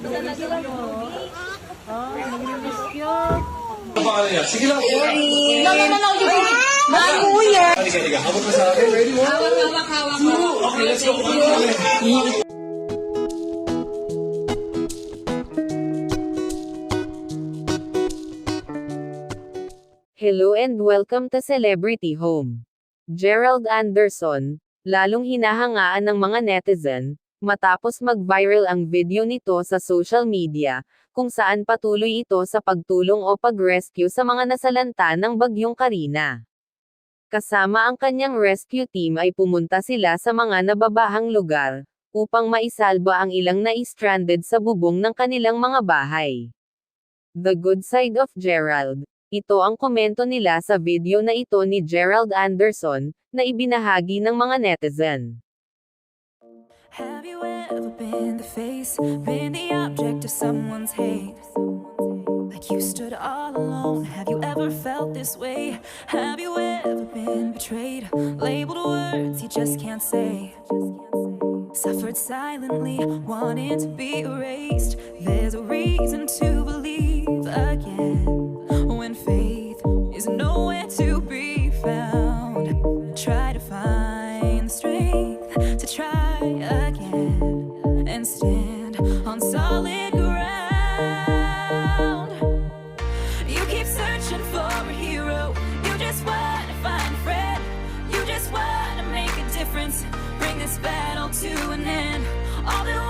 Oh, pa niya? Sige lang. No. You can... Mga kuya. Halika, halika. Habot ka sa akin. Ready mo? Hawak, hawak, hawak. Okay, let's go. Hello and welcome to Celebrity Home. Gerald Anderson, lalong hinahangaan ng mga netizen, matapos mag-viral ang video nito sa social media, kung saan patuloy ito sa pagtulong o pag-rescue sa mga nasalanta ng bagyong Karina. Kasama ang kanyang rescue team ay pumunta sila sa mga nababahang lugar, upang maisalba ang ilang na-stranded sa bubong ng kanilang mga bahay. The Good Side of Gerald ito ang komento nila sa video na ito ni Gerald Anderson, na ibinahagi ng mga netizen. Have you ever been the face, been the object of someone's hate? Like you stood all alone. Have you ever felt this way? Have you ever been betrayed? Labeled words you just can't say. Suffered silently, wanting to be erased. There's a reason to believe again when faith is nowhere to be found. Try to find the strength to try solid ground. You keep searching for a hero. You just want to find a friend. You just want to make a difference. Bring this battle to an end. All that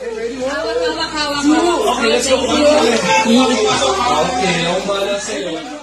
an Hawak, hawak, hawak. Okay, let's go. Okay, sa'yo.